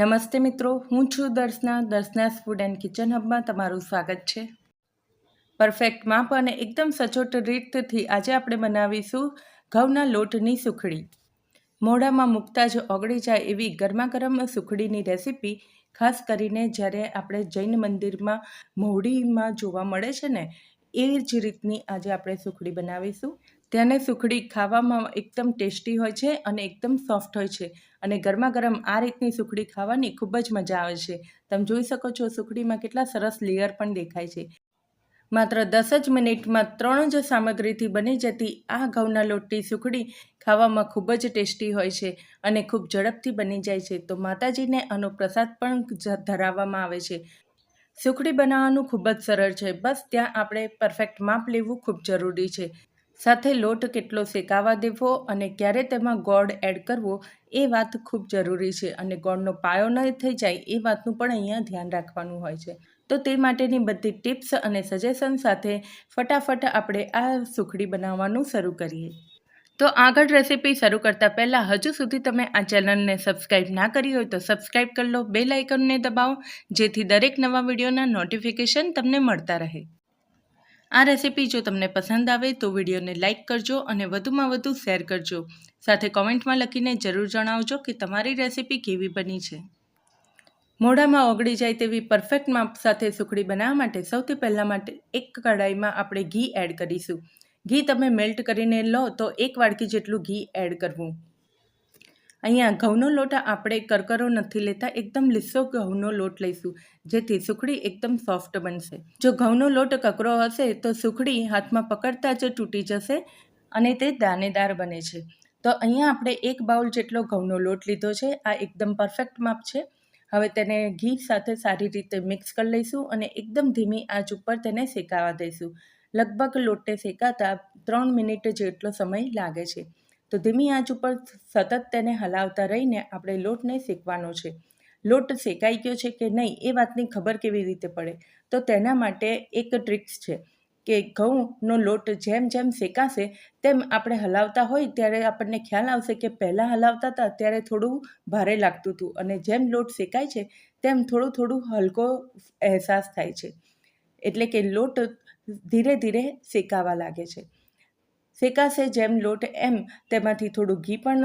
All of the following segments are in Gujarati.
નમસ્તે મિત્રો, હું છું Darshana, Darshana's food and kitchen હબમાં તમારું સ્વાગત છે. પરફેક્ટ માપ અને એકદમ સચોટ રીતથી આજે આપણે બનાવીશું ઘઉંના લોટની સુખડી. મોઢામાં મૂકતા જ ઓગળી જાય એવી ગરમાગરમ સુખડીની રેસીપી, ખાસ કરીને જ્યારે આપણે જૈન મંદિરમાં મોઢીમાં જોવા મળે છે ને, એ જ રીતની આજે આપણે સુખડી બનાવીશું. ત્યાંની સુખડી ખાવામાં એકદમ ટેસ્ટી હોય છે અને એકદમ સોફ્ટ હોય છે. અને ગરમા ગરમ આ રીતની સુખડી ખાવાની ખૂબ જ મજા આવે છે. તમે જોઈ શકો છો સુખડીમાં કેટલા સરસ લેયર પણ દેખાય છે. માત્ર દસ જ મિનિટમાં ત્રણ જ સામગ્રીથી બની જતી આ ઘઉંના લોટની સુખડી ખાવામાં ખૂબ જ ટેસ્ટી હોય છે અને ખૂબ ઝડપથી બની જાય છે. તો માતાજીને આનો પ્રસાદ પણ ધરાવવામાં આવે છે. સુખડી બનાવવાનું ખૂબ જ સરળ છે. બસ ત્યાં આપણે પરફેક્ટ માપ લેવું ખૂબ જરૂરી છે. સાથે લોટ કેટલો શેકાવા દેવો અને ક્યારે તેમાં ગોળ એડ કરવો એ વાત ખૂબ જરૂરી છે અને ગોળનો પાયો ન થઈ જાય એ વાતનું પણ અહીંયા ધ્યાન રાખવાનું હોય છે. તો તે માટેની બધી ટિપ્સ અને સજેશન સાથે ફટાફટ આપણે આ સુખડી બનાવવાનું શરૂ કરીએ. તો આગળ રેસીપી શરૂ કરતાં પહેલાં હજુ સુધી તમે આ ચેનલને સબસ્ક્રાઈબ ના કરી હોય તો સબસ્ક્રાઈબ કરી લો, બેલ આઇકનને દબાવો, જેથી દરેક નવા વિડીયોના નોટિફિકેશન તમને મળતા રહે. આ રેસીપી જો તમને પસંદ આવે તો વિડીયોને લાઇક કરજો અને વધુમાં વધુ શેર કરજો. સાથે કોમેન્ટમાં લખીને જરૂર જણાવજો કે તમારી રેસીપી કેવી બની છે. મોઢામાં ઓગળી જાય તેવી પરફેક્ટ માપ સાથે સુખડી બનાવવા માટે સૌથી પહેલાં માટે એક કઢાઈમાં આપણે ઘી એડ કરીશું. ઘી તમે મેલ્ટ કરીને લો તો એક વાડકી જેટલું ઘી એડ કરવું. અહીંયા ઘઉંનો લોટ આપણે કરકરો નથી લેતા, એકદમ લીસો ઘઉંનો લોટ લઈશું, જેથી સુખડી એકદમ સોફ્ટ બનશે. જો ઘઉંનો લોટ કકરો હશે, તો સુખડી હાથમાં પકડતા જ તૂટી જશે અને તે દાણેદાર બને છે. તો અહીંયા આપણે એક બાઉલ જેટલો ઘઉંનો લોટ લીધો છે, આ એકદમ પરફેક્ટ માપ છે. હવે તેને ઘી સાથે સારી રીતે મિક્સ કરી લઈશું અને એકદમ ધીમી આંચ ઉપર તેને શેકાવા દઈશું. લગભગ લોટને શેકાતા ત્રણ મિનિટ જેટલો સમય લાગે છે. તો ધીમી આંચ ઉપર સતત તેને હલાવતા રહીને આપણે લોટને શેકવાનો છે. લોટ શેકાઈ ગયો છે કે નહીં એ વાતની ખબર કેવી રીતે પડે? તો તેના માટે એક ટ્રિક્સ છે કે ઘઉંનો લોટ જેમ જેમ શેકાશે તેમ આપણે હલાવતા હોય ત્યારે આપણને ખ્યાલ આવશે કે પહેલાં હલાવતા હતા ત્યારે થોડું ભારે લાગતું હતું અને જેમ લોટ શેકાય છે તેમ થોડું થોડું હલકો અહેસાસ થાય છે. એટલે કે લોટ ધીરે ધીરે શેકાવા લાગે છે. શેકાશે જેમ લોટ એમ, તેમાંથી થોડું ઘી પણ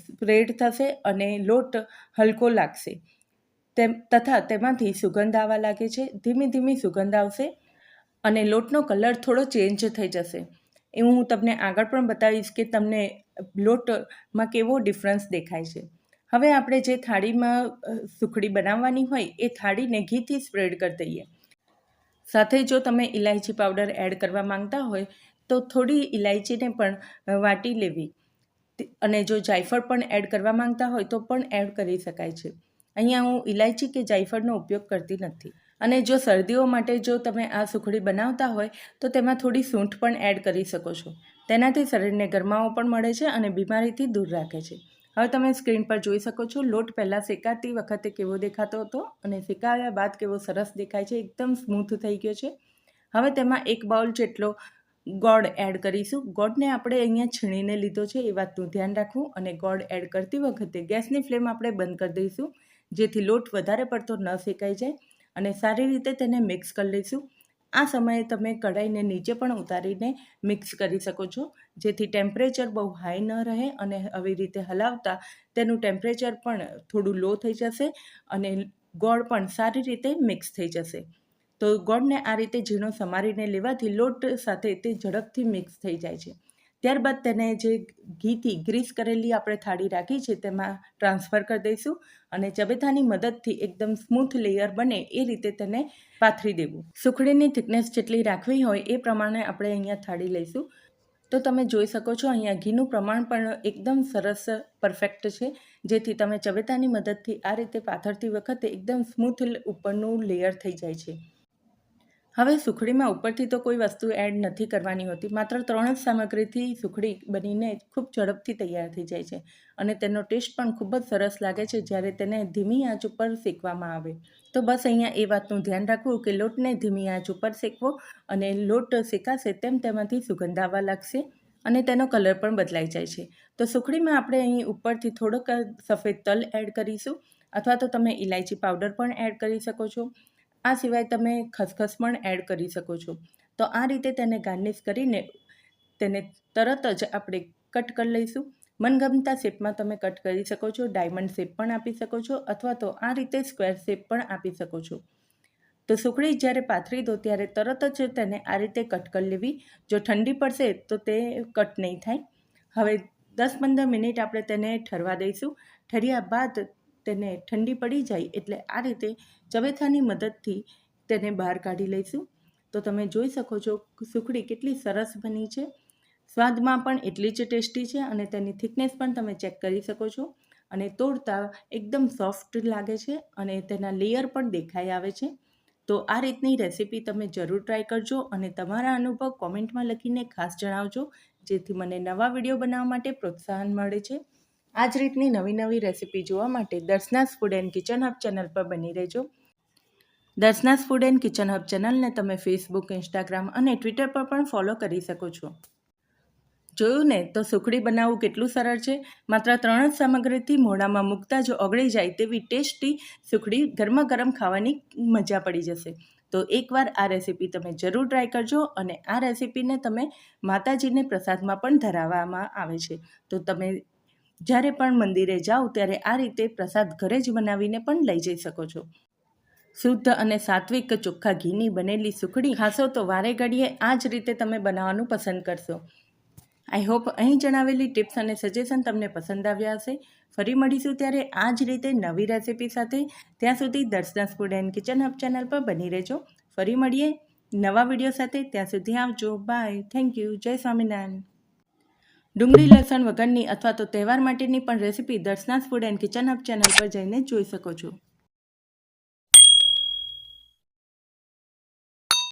સ્પ્રેડ થશે અને લોટ હલકો લાગશે. તેમ, તથા તેમાંથી સુગંધ આવવા લાગે છે, ધીમી ધીમી સુગંધ આવશે અને લોટનો કલર થોડો ચેન્જ થઈ જશે. એ હું તમને આગળ પણ બતાવીશ કે તમને લોટમાં કેવો ડિફરન્સ દેખાય છે. હવે આપણે જે થાળીમાં સુખડી બનાવવાની હોય, એ થાળીને ઘીથી સ્પ્રેડ કરી દઈએ. સાથે જો તમે ઇલાયચી પાવડર એડ કરવા માંગતા હોય તો થોડી ઇલાયચીને પણ વાટી લેવી. અને જો જાયફળ પણ એડ કરવા માંગતા હોય તો પણ એડ કરી શકાય છે. અહીંયા હું ઇલાયચી કે જાયફળનો ઉપયોગ કરતી નથી. અને જો શરદીઓ માટે જો તમે આ સુખડી બનાવતા હોય, તો તેમાં થોડી સૂંઠ પણ એડ કરી શકો છો. તેનાથી શરીરને ગરમાવો પણ મળે છે અને બીમારીથી દૂર રાખે છે. હવે તમે સ્ક્રીન પર જોઈ શકો છો, લોટ પહેલાં શેકાતી વખતે કેવો દેખાતો હતો અને શેકાયા બાદ કેવો સરસ દેખાય છે. એકદમ સ્મૂથ થઈ ગયો છે. હવે તેમાં એક બાઉલ જેટલો ગોળ એડ કરીશું. ગોળને આપણે અહીંયા છીણીને લીધો છે, એ વાતનું ધ્યાન રાખવું. અને ગોળ એડ કરતી વખતે ગેસની ફ્લેમ આપણે બંધ કરી દઈશું, જેથી લોટ વધારે પડતો ન શેકાઈ જાય. અને સારી રીતે તેને મિક્સ કરી લઈશું. આ સમયે તમે કઢાઈને નીચે પણ ઉતારીને મિક્સ કરી શકો છો, જેથી ટેમ્પરેચર બહુ હાઈ ન રહે અને આવી રીતે હલાવતા તેનું ટેમ્પરેચર પણ થોડું લો થઈ જશે અને ગોળ પણ સારી રીતે મિક્સ થઈ જશે. તો ગોળને આ રીતે ઝીણો સમારીને લેવાથી લોટ સાથે તે ઝડપથી મિક્સ થઈ જાય છે. ત્યારબાદ તેને જે ઘીથી ગ્રીસ કરેલી આપણે થાળી રાખી છે તેમાં ટ્રાન્સફર કરી દઈશું અને ચબેથાની મદદથી એકદમ સ્મૂથ લેયર બને એ રીતે તેને પાથરી દેવું. સુખડીની થિકનેસ જેટલી રાખવી હોય એ પ્રમાણે આપણે અહીંયા થાળી લઈશું. તો તમે જોઈ શકો છો અહીંયા ઘીનું પ્રમાણ પણ એકદમ સરસ પરફેક્ટ છે. જેથી તમે ચવેતાની મદદથી આ રીતે પાથરતી વખતે એકદમ સ્મૂથ ઉપરનું લેયર થઈ જાય છે. હવે સુખડીમાં ઉપરથી તો કોઈ વસ્તુ એડ નથી કરવાની હોતી. માત્ર ત્રણ જ સામગ્રીથી સુખડી બનીને ખૂબ ઝડપથી તૈયાર થઈ જાય છે અને તેનો ટેસ્ટ પણ ખૂબ જ સરસ લાગે છે જ્યારે તેને ધીમી આંચ ઉપર શેકવામાં આવે. તો બસ અહીંયા એ વાતનું ધ્યાન રાખવું કે લોટને ધીમી આંચ ઉપર શેકવો અને લોટ શેકાશે તેમ તેમાંથી સુગંધ આવવા લાગશે અને તેનો કલર પણ બદલાઈ જાય છે. તો સુખડીમાં આપણે અહીં ઉપરથી થોડોક સફેદ તલ એડ કરીશું અથવા તો તમે ઇલાયચી પાવડર પણ એડ કરી શકો છો. આ સિવાય તમે ખસખસ પણ એડ કરી શકો છો. તો આ રીતે તેને ગાર્નિશ કરીને તેને તરત જ આપણે કટ કરી લઈશું. મનગમતા શેપમાં તમે કટ કરી શકો છો ડાયમંડ શેપ પણ આપી શકો છો અથવા તો આ રીતે સ્ક્વેર શેપ પણ આપી શકો છો. તો સુખડી જ્યારે પાથરી દો ત્યારે તરત જ તેને આ રીતે કટ કરી લેવી. જો ઠંડી પડશે તો તે કટ નહીં થાય. હવે દસ પંદર મિનિટ આપણે તેને ઠરવા દઈશું. ઠર્યા બાદ તેને ઠંડી પડી જાય એટલે આ રીતે ચવેથાની મદદથી તેને બહાર કાઢી લઈશું. તો તમે જોઈ શકો છો, સુખડી કેટલી સરસ બની છે. સ્વાદમાં પણ એટલી જ ટેસ્ટી છે અને તેની થિકનેસ પણ તમે ચેક કરી શકો છો. અને તોડતા એકદમ સોફ્ટ લાગે છે અને તેના લેયર પણ દેખાઈ આવે છે. તો આ રીતની રેસીપી તમે જરૂર ટ્રાય કરજો અને તમારા અનુભવ કોમેન્ટમાં લખીને ખાસ જણાવજો, જેથી મને નવા વીડિયો બનાવવા માટે પ્રોત્સાહન મળે છે. આ જ રીતની નવી નવી રેસીપી જોવા માટે Darshana's food and kitchen hub channel પર બની રહેજો. Darshana's food and kitchen hub ચેનલને તમે ફેસબુક, ઇન્સ્ટાગ્રામ અને ટ્વિટર પર પણ ફોલો કરી શકો છો. જોયું ને તો સુખડી બનાવવું કેટલું સરળ છે? માત્ર ત્રણ જ સામગ્રીથી મોઢામાં મૂકતા જ ઓગળી જાય તેવી ટેસ્ટી સુખડી ગરમા ગરમ ખાવાની મજા પડી જશે. તો એકવાર આ રેસીપી તમે જરૂર ટ્રાય કરજો અને આ રેસીપીને તમે માતાજીને પ્રસાદમાં પણ ધરાવવામાં આવે છે. તો તમે જ્યારે પણ મંદિરે જાઓ, ત્યારે આ રીતે પ્રસાદ ઘરે જ બનાવીને પણ લઈ જઈ શકો છો. શુદ્ધ અને સાત્વિક ચોખ્ખા ઘીની બનેલી સુખડી ખાશો તો વારે ઘડીએ આ જ રીતે તમે બનાવવાનું પસંદ કરશો. આઈ હોપ અહીં જણાવેલી ટિપ્સ અને સજેશન તમને પસંદ આવ્યા હશે. ફરી મળીશું ત્યારે આ જ રીતે નવી રેસિપી સાથે. ત્યાં સુધી Darshana's food and kitchen hub channel પર બની રહેજો. ફરી મળીએ નવા વીડિયો સાથે. ત્યાં સુધી આવજો. બાય. Thank you. જય સ્વામિનારાયણ. ડુંગળી લસણ વગરની અથવા તો તહેવાર માટેની પણ recipe Darshana's food and kitchen hub channel પર જઈને જોઈ શકો છો.